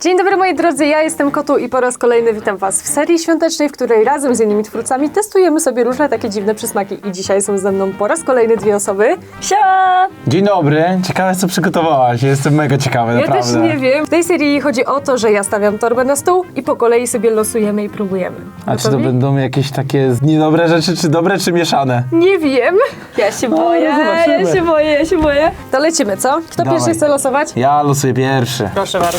Dzień dobry moi drodzy, ja jestem Kotu i po raz kolejny witam Was w serii świątecznej, w której razem z innymi twórcami testujemy sobie różne takie dziwne przysmaki. I dzisiaj są ze mną po raz kolejny dwie osoby. Siema! Dzień dobry, ciekawe co przygotowałaś, jestem mega ciekawy, Ja naprawdę. też nie wiem. W tej serii chodzi o to, że ja stawiam torbę na stół i po kolei sobie losujemy i próbujemy. A czy to będą jakieś takie niedobre rzeczy, czy dobre, czy mieszane? Nie wiem. Ja się boję, ja zobaczymy. się boję, ja się boję. To lecimy, co? Kto Dawaj. pierwszy chce losować? Ja losuję pierwszy. Proszę bardzo.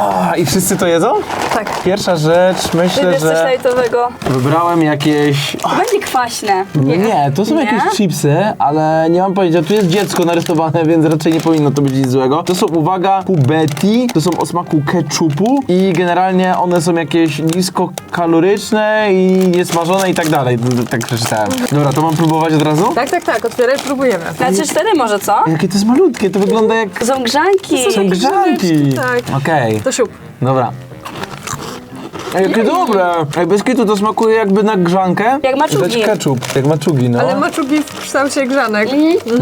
A, I wszyscy to jedzą? Tak. Pierwsza rzecz, myślę, Wybierz coś że lajtowego. wybrałem jakieś... To będzie kwaśne. Nie, to są Nie? jakieś chipsy, ale nie mam pojęcia, tu jest dziecko narysowane, więc raczej nie powinno to być nic złego. To są, uwaga, pubetti, to są o smaku ketchupu i generalnie one są jakieś niskokaloryczne i niesmażone i tak dalej, tak przeczytałem. Dobra, to mam próbować od razu? Tak, tak, tak, otwieraj, próbujemy. Na trzy, cztery może, co? Jakie to jest malutkie, to wygląda jak... Są grzanki. Są grzanki. Tak. Okej, To siup. dobra. Ej, jakie dobre! Ej, bez kitu to smakuje jakby na grzankę. Jak maczugi. Dać ketchup, jak maczugi, no. Ale maczugi w kształcie grzanek.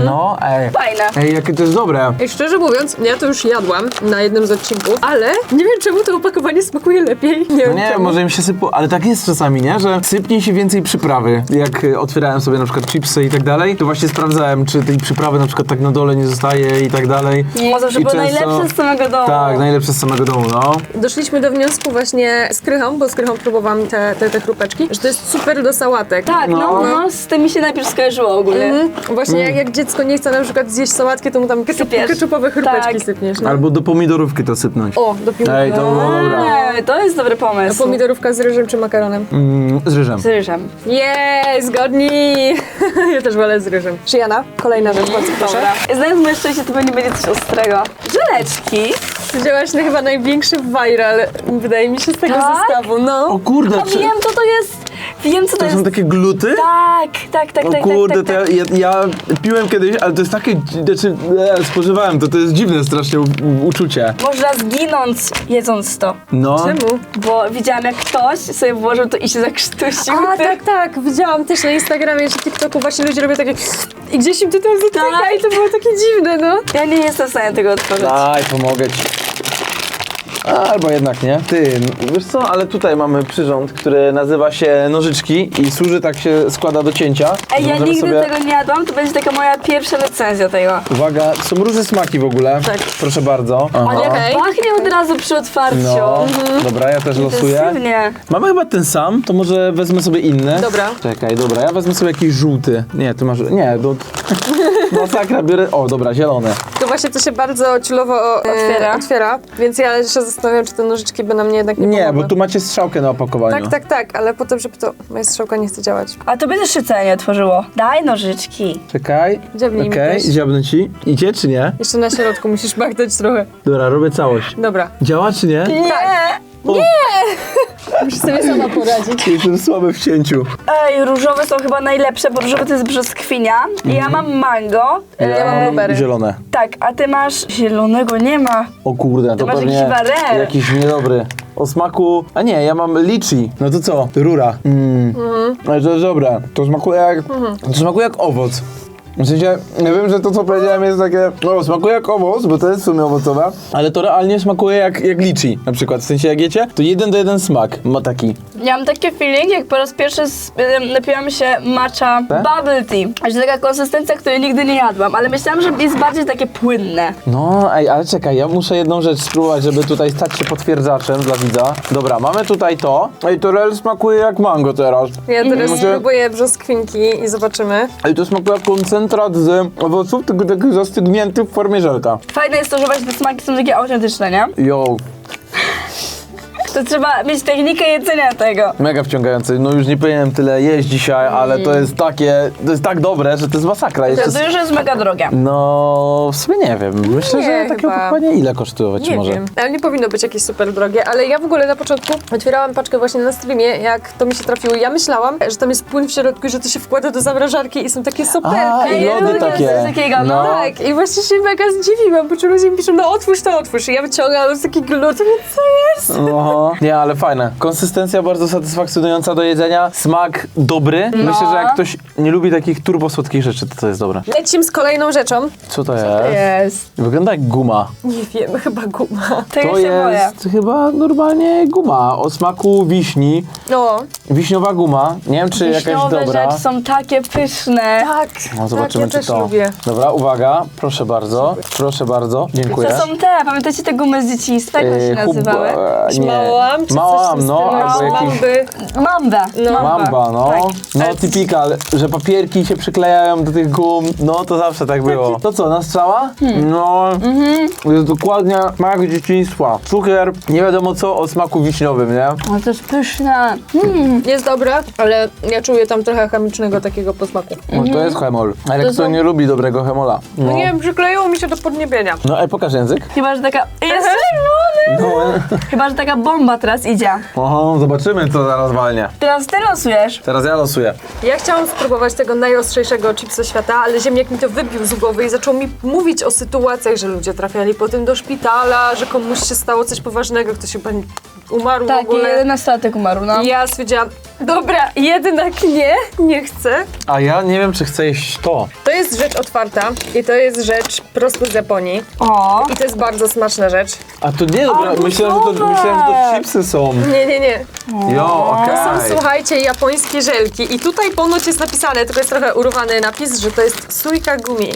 No, ej. Fajne. Ej, jakie to jest dobre. I szczerze mówiąc, ja to już jadłam na jednym z odcinków, ale nie wiem czemu to opakowanie smakuje lepiej. Nie No wiem nie, czemu. może im się sypło, ale tak jest czasami, nie? Że sypnie się więcej przyprawy. Jak y, otwierałem sobie na przykład chipsy i tak dalej, to właśnie sprawdzałem, czy tej przyprawy na przykład tak na dole nie zostaje i tak dalej. No zawsze I było często- najlepsze z samego domu. Tak, najlepsze z samego domu, no. Doszliśmy do wniosku właśnie z krychą, bo z krychą próbowałam te, te, te chrupeczki, że to jest super do sałatek. Tak, no, No. no, z tym mi się najpierw skojarzyło ogólnie. Mhm. Właśnie jak, jak dziecko nie chce na przykład zjeść sałatki, to mu tam ketchup, Sypiesz. ketchupowe chrupeczki Tak. sypniesz. No. Albo do pomidorówki to sypnąć. O, do. Ej, to było dobre. Eee, to jest dobry pomysł. Pomidorówka z ryżem czy makaronem? Mm, z ryżem. Z ryżem. Jej, zgodni! ja też wolę z ryżem. Szyjana, kolejna rzecz, bardzo proszę. Dobra. Znając moje szczęście, to pewnie będzie coś ostrego. Żeleczki. Widziałaś na chyba największy viral, wydaje mi się, z tego Tak? zestawu, no. O kurde, A czy, wiem, co to jest. Wiem, co to, to jest. są takie gluty? Tak, tak, tak, O tak, kurde, tak, tak, to ja, ja, ja piłem kiedyś, ale to jest takie, znaczy, e, spożywałem to, to jest dziwne strasznie u, uczucie. Można zginąć jedząc to. No. Czemu? Bo widziałam, jak ktoś sobie włożył to i się zakrztusił. A, tak, tak, widziałam też na Instagramie, czy TikToku właśnie ludzie robią takie i gdzieś im to tam zatyka Tak. i to było takie dziwne, no. Ja nie jestem w stanie tego otworzyć. Daj, pomogę ci. Albo jednak nie. Ty, wiesz co, ale tutaj mamy przyrząd, który nazywa się nożyczki i służy, tak się składa do cięcia. Ej, ja Możemy nigdy sobie- tego nie jadłam, to będzie taka moja pierwsza recenzja tego. Uwaga, są różne smaki w ogóle. Tak. Proszę bardzo. Ale jak Okej. pachnie od razu przy otwarciu. No, dobra, ja też losuję. Intensywnie. Mamy chyba ten sam, to może wezmę sobie inny. Dobra. Czekaj, dobra, ja wezmę sobie jakiś żółty. Nie, ty masz, nie, do... Masakra, biorę, o dobra, zielony. To właśnie to się bardzo ciulowo e, Otwiera. otwiera, więc ja się zastanawiam, czy te nożyczki by na mnie jednak nie Nie, pomogły. bo tu macie strzałkę na opakowaniu. Tak, tak, tak, ale potem, żeby to... Moja strzałka nie chce działać. A to by też szycenie otworzyło. Daj nożyczki. Czekaj. Dziabnij mi Okej, też. dziabnę ci. Idzie czy nie? Jeszcze na środku musisz machnąć trochę. Dobra, robię całość. Dobra. Działa czy nie? Nie! Musisz sobie sama poradzić. Jestem słaby w cięciu. Ej, różowe są chyba najlepsze, bo różowe to jest brzoskwinia. Ja mam mango. Ja mam blueberry. Zielone. Tak, a ty masz... Zielonego nie ma. O kurde, to masz pewnie jakiś barel. jakiś niedobry. O smaku... A nie, ja mam lichi. No to co? Rura. Mm. Ale to jest dobre. To smakuje jak... To smakuje jak owoc. W sensie, ja wiem, że to co powiedziałem jest takie, no smakuje jak owoc, bo to jest w sumie owocowe, ale to realnie smakuje jak, jak lichi na przykład. W sensie jak jecie, to jeden do jeden smak ma taki. Ja mam taki feeling, jak po raz pierwszy z, em, napiłam się matcha Tak? bubble tea. Że taka konsystencja, której nigdy nie jadłam, ale myślałam, że jest bardziej takie płynne. No, ej, ale czekaj, ja muszę jedną rzecz spróbować, żeby tutaj stać się potwierdzaczem dla widza. Dobra, mamy tutaj to. Ej, to real smakuje jak mango teraz. Ja teraz Może- spróbuję brzoskwinki i zobaczymy. Ej, to smakuje jak koncentrat z owoców, tylko taki zastygnięty w formie żelka. Fajne jest to, że właśnie te smaki są takie autentyczne, nie? Yo, To trzeba mieć technikę jedzenia tego. mega wciągający. No już nie powinienem tyle jeść dzisiaj, ale to jest takie, to jest tak dobre, że to jest masakra. To, Jeszcze to już jest mega drogie. No, w sumie nie wiem. Myślę, Nie, że takie chyba. opakowanie ile kosztować Nie może? wiem, ale nie powinno być jakieś super drogie, ale ja w ogóle na początku otwierałam paczkę właśnie na streamie, jak to mi się trafiło. Ja myślałam, że tam jest płyn w środku i że to się wkłada do zamrażarki i są takie A, soperki. i lody lubię takie. coś takiego, no. Tak, i właśnie się mega zdziwiłam, bo ci ludzie mi piszą, no otwórz to, otwórz. I ja wyciągam z taki glut, mówię, co jest? Oho, No, nie, ale fajne. Konsystencja bardzo satysfakcjonująca do jedzenia, smak dobry. No. Myślę, że jak ktoś nie lubi takich turbo słodkich rzeczy, to to jest dobre. Lecimy z kolejną rzeczą. Co to jest? Jest. Wygląda jak guma. Nie wiem, chyba guma. Tego To się boję. jest chyba normalnie guma o smaku wiśni. No, Wiśniowa guma. Nie wiem, czy jakaś Wiśniowe dobra. rzeczy są takie pyszne. tak. No zobaczymy, tak, ja czy też to. lubię. Dobra, uwaga, proszę bardzo. Proszę bardzo. Dziękuję. To są te, pamiętacie te gumy z dzieciństwa? Jak one się Yy, nazywały? Huba- nie. Małam, czy Małam, coś no, albo jakiś Mamby. Mamba. No. Mamba, no. Tak. No Ale- typical, że papierki się przyklejają do tych gum. No to zawsze tak było. To co, na strzała? Hmm. No. Mhm. Jest dokładnie smak dzieciństwa. Cukier, nie wiadomo co o smaku wiśniowym, nie? Ale to jest pyszne. Mm. Jest dobre, ale ja czuję tam trochę chemicznego takiego posmaku. No to jest hemol. Ale Mhm. To kto są- nie lubi dobrego hemola? No. No. Nie wiem, przykleiło mi się do podniebienia. No ej, pokaż język. Chyba, że taka... Jest! No. Chyba, że taka bomba teraz idzie. Oho, zobaczymy co zaraz walnie. Teraz ty losujesz. Teraz ja losuję. Ja chciałam spróbować tego najostrzejszego chipsa świata, ale ziemniak mi to wybił z głowy i zaczął mi mówić o sytuacjach, że ludzie trafiali potem do szpitala, że komuś się stało coś poważnego, ktoś chyba umarł w Tak, i ogóle. jedenastotek umarł, no. I ja stwierdziłam, dobra, jednak nie, nie chcę. A ja nie wiem, czy chcę jeść to. To jest rzecz otwarta i to jest rzecz prosto z Japonii. O, I to jest bardzo smaczna rzecz. A to nie, dobra, myślałem, że to, myślałem, że to chipsy są. Nie, nie, nie. Jo, okej. To są, słuchajcie, japońskie żelki. I tutaj ponoć jest napisane, tylko jest trochę urwany napis, że to jest suika gumi.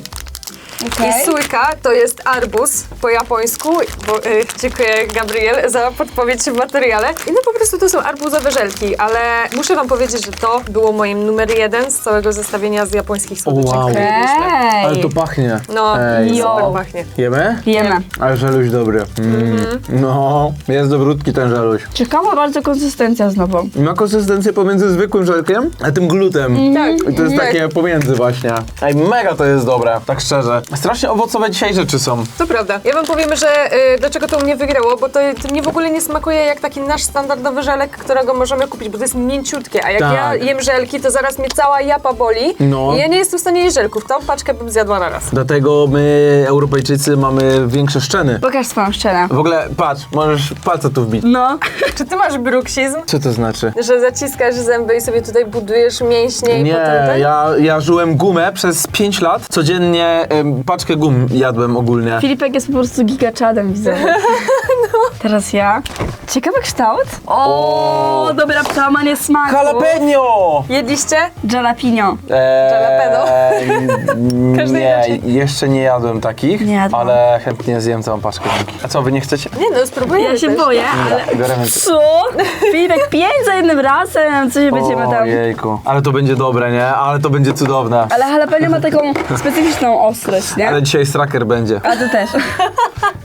Okej. I suika to jest arbuz po japońsku, bo, y, dziękuję Gabriel za podpowiedź w materiale. I no po prostu to są arbuzowe żelki, ale muszę wam powiedzieć, że to było moim numer jeden z całego zestawienia z japońskich słodyczek, Wow. które jedliśmy. Ale to pachnie. No, Ej, Jo. super pachnie. Jemy? jemy. Ale żeluś dobry. Mm. No, jest dobrutki ten żeluś. Ciekawa bardzo konsystencja znowu. Ma konsystencję pomiędzy zwykłym żelkiem, a tym glutem. Tak. I to jest Tak. takie pomiędzy właśnie. Ej, mega to jest dobre, tak szczerze. Strasznie owocowe dzisiaj rzeczy są. To prawda. Ja wam powiem, że y, dlaczego to u mnie wygrało, bo to, to mnie w ogóle nie smakuje jak taki nasz standardowy żelek, którego możemy kupić, bo to jest mięciutkie, a jak Tak. ja jem żelki, to zaraz mnie cała japa boli No. i ja nie jestem w stanie jeść żelków. Tą paczkę bym zjadła na raz. Dlatego my, Europejczycy, mamy większe szczeny. Pokaż swoją szczelę. W ogóle, patrz, możesz palca tu wbić. No. Czy ty masz bruksizm? Co to znaczy? Że zaciskasz zęby i sobie tutaj budujesz mięśnie i Nie, potem ten? ja, ja żyłem gumę przez 5 lat. Codziennie em, paczkę gum jadłem ogólnie. Filipek jest po prostu gigaczadem, widzę. no. Teraz ja. Ciekawy kształt. O, O. dobra przełamanie smaku. Jalapeno! Jedliście? Jalapeno. Eee, Każdy nie, inaczej. jeszcze nie jadłem takich, Nie jadłam. ale chętnie zjem całą paczkę. A co, wy nie chcecie? Nie no, spróbujemy Ja się też. boję, ale... Biorę więcej. Co? Filipek, pięć za jednym razem. Co się będziemy tam... Ojejku. Ale to będzie dobre, nie? Ale to będzie cudowne. Ale jalapeno ma taką specyficzną ostrość, nie? Ale dzisiaj straker będzie. A to też.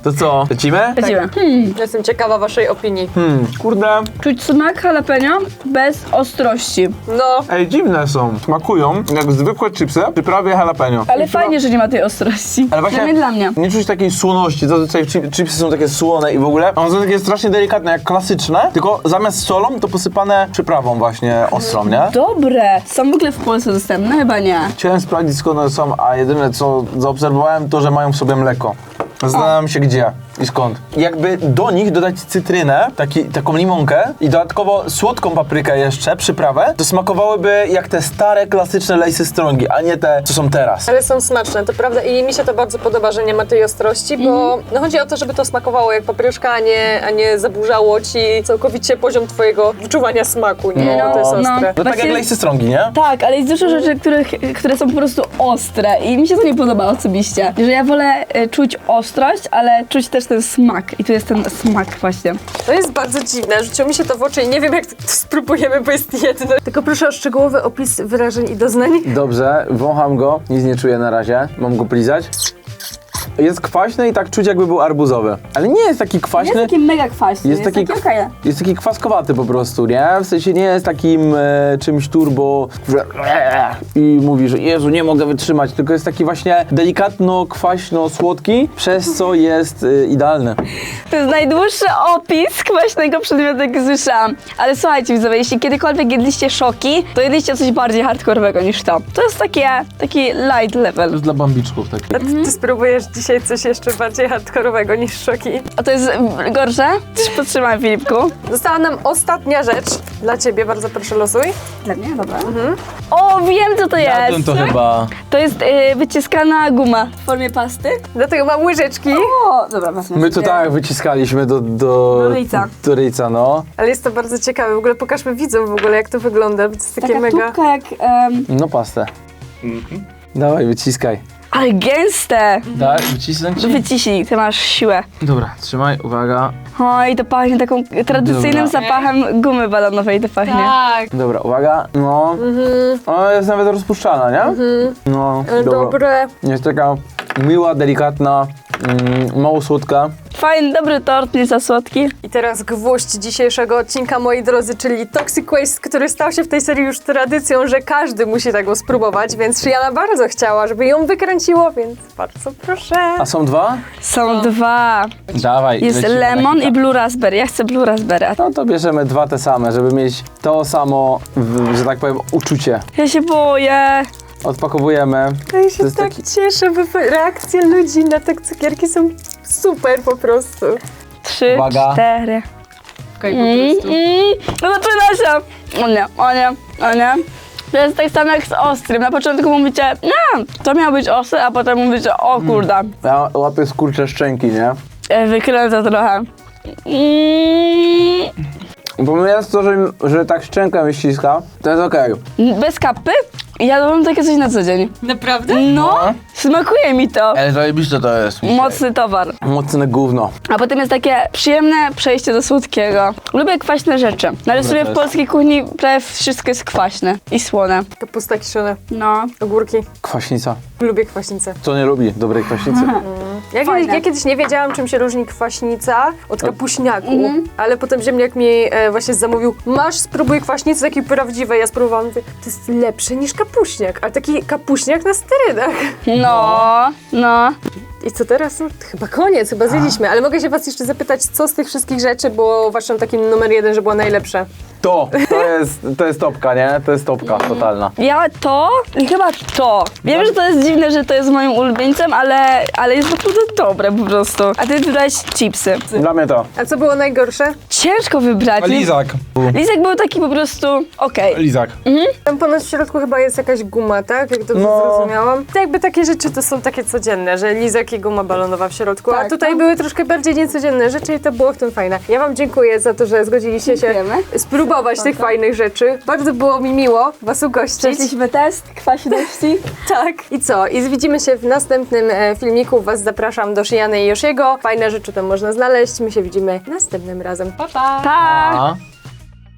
To co, lecimy? Lecimy. Hmm. Jestem ciekawa waszej opinii. Hmm, kurde. Czuć smak jalapeno bez ostrości. No, Ej, dziwne są. Smakują jak zwykłe chipsy, przyprawie jalapeno. Ale fajnie, że nie ma tej ostrości. Ale właśnie Przynajmniej dla mnie. nie czuć takiej słoności. Zazwyczaj chi- chipsy są takie słone i w ogóle. One są takie strasznie delikatne, jak klasyczne, tylko zamiast solą to posypane przyprawą właśnie ostrą, nie? Dobre. Są w ogóle w Polsce dostępne? Chyba nie. Chciałem sprawdzić skąd one są, a jedyne co zaobserwowałem to, że mają w sobie mleko. Zastanawiam się gdzie i skąd. Jakby do nich dodać cytrynę, taki, taką limonkę i dodatkowo słodką paprykę jeszcze, przyprawę, to smakowałyby jak te stare, klasyczne lejsy strongi, a nie te, co są teraz. ale są smaczne, to prawda i mi się to bardzo podoba, że nie ma tej ostrości, bo no chodzi o to, żeby to smakowało jak papryczka, a nie, a nie zaburzało ci całkowicie poziom twojego wyczuwania smaku, nie? No, to jest no. ostre. No tak jak Właśnie- lejsy strongi, nie? Tak, ale jest dużo rzeczy, których, które są po prostu ostre i mi się to nie podoba osobiście. Że ja wolę e, czuć ostrość, ale czuć też ten smak. I tu jest ten smak właśnie. To jest bardzo dziwne, rzuciło mi się to w oczy i nie wiem jak to spróbujemy, bo jest jedno. Tylko proszę o szczegółowy opis wyrażeń i doznań. Dobrze, wącham go, nic nie czuję na razie. Mam go plizać. Jest kwaśny i tak czuć jakby był arbuzowy. Ale nie jest taki kwaśny. Jest taki mega kwaśny, Jest jest, taki, taki okej. jest taki kwaskowaty po prostu, nie? W sensie nie jest takim e, czymś turbo, że i mówi, że Jezu, nie mogę wytrzymać, tylko jest taki właśnie delikatno, kwaśno, słodki, przez co jest e, idealny. To jest najdłuższy opis kwaśnego przedmiotu, jaki słyszałam. Ale słuchajcie widzowie, jeśli kiedykolwiek jedliście szoki, to jedliście coś bardziej hardkorowego niż to. To jest takie, taki light level. jest dla bambiczków taki. Ty spróbujesz dzisiaj coś jeszcze bardziej hardkorowego niż szoki. A to jest mm, gorsze? Podtrzymaj, Filipku. Została nam ostatnia rzecz dla ciebie, bardzo proszę losuj. Dla mnie? Dobra. O, wiem co to Jadłem jest. to chyba. To jest y, wyciskana guma w formie pasty. Dlatego mam łyżeczki, O, dobra, wezmę My to sobie. tak wyciskaliśmy do... Do, Do ryjca. Do ryjca, no. ale jest to bardzo ciekawe. W ogóle pokażmy widzom w ogóle, jak to wygląda, bo to jest takie Taka mega... tubka jak... em, No pastę. Dawaj, wyciskaj. Ale gęste. Daj, wycisnąć ci? Wyciśnij, ty masz siłę. Dobra, trzymaj, uwaga. Oj, to pachnie taką tradycyjnym Dobra. zapachem gumy balonowej, to pachnie. Tak, Dobra, uwaga. No. Ona jest nawet rozpuszczalna, nie? No, ale dobra. dobre. Jest taka miła, delikatna, mm, mało słodka. Fajny, dobry tort, nie za słodki. I teraz gwóźdź dzisiejszego odcinka, moi drodzy, czyli Toxic Waste, który stał się w tej serii już tradycją, że każdy musi tego spróbować, więc Shiana bardzo chciała, żeby ją wykręciło, więc bardzo proszę. A są dwa? Są dwa. Dawaj. Jest lecimy lemon i blue raspberry. Ja chcę blue raspberry. a No to bierzemy dwa te same, żeby mieć to samo, w, że tak powiem, uczucie. Ja się boję. Odpakowujemy. Ja się To jest tak taki- cieszę, bo reakcje ludzi na te cukierki są super po prostu. Trzy, Uwaga. cztery. Okej, Mm, mm. No zaczyna się. O nie, o nie, o nie. To jest tak samo jak z ostrym. Na początku mówicie, nie, to miał być ostry, a potem mówicie, o kurde, Ja łapię skurcze szczęki, nie? e, wykręcę trochę. Mm. Pomijając to, że, że tak szczęka mi ściska, to jest okej. Bez kapy? Jadłam takie coś na co dzień. Naprawdę? No, smakuje mi to. Ale zajebiste to jest. Mocny towar. Mocne gówno. A potem jest takie przyjemne przejście do słodkiego. Lubię kwaśne rzeczy. No ale sobie w też. polskiej kuchni prawie wszystko jest kwaśne i słone. Kapusta kiszona, No. ogórki. Kwaśnica. Lubię kwaśnicę. Kto nie lubi dobrej kwaśnicy? Ja, Fajne. ja kiedyś nie wiedziałam, czym się różni kwaśnica od kapuśniaku, Mhm. ale potem ziemniak mi e, właśnie zamówił, masz, spróbuj kwaśnicy takiej prawdziwej. Ja spróbowałam, mówię, to jest lepsze niż kapuśniak, ale taki kapuśniak na sterydach. No, no. I co teraz? No, chyba koniec, chyba zjedliśmy, ale mogę się was jeszcze zapytać, co z tych wszystkich rzeczy było waszym takim numer jeden, że było najlepsze? To, to jest, to jest topka, nie? To jest topka totalna. Ja to i chyba to. Wiem, że to jest dziwne, że to jest moim ulubieńcem, ale, ale jest naprawdę dobre po prostu. A ty wybrałeś chipsy. Dla mnie to. A co było najgorsze? Ciężko wybrać. Lizak. Lizek był taki po prostu okej. Lizak. Tam ponoć w środku chyba jest jakaś guma, tak? Jak dobrze No. zrozumiałam. To jakby takie rzeczy to są takie codzienne, że lizak i guma balonowa w środku, a Tak, tutaj no. były troszkę bardziej niecodzienne rzeczy i to było w tym fajne. Ja wam dziękuję za to, że zgodziliście się Dziękujemy. spróbować tych fajnych rzeczy. Bardzo było mi miło was ugościć. Przeszliśmy test kwaśności. Tak. I co? I widzimy się w następnym e, filmiku. Was zapraszam do Shiany i Yoshiego. Fajne rzeczy tam można znaleźć. My się widzimy następnym razem. Pa, pa! Pa! A?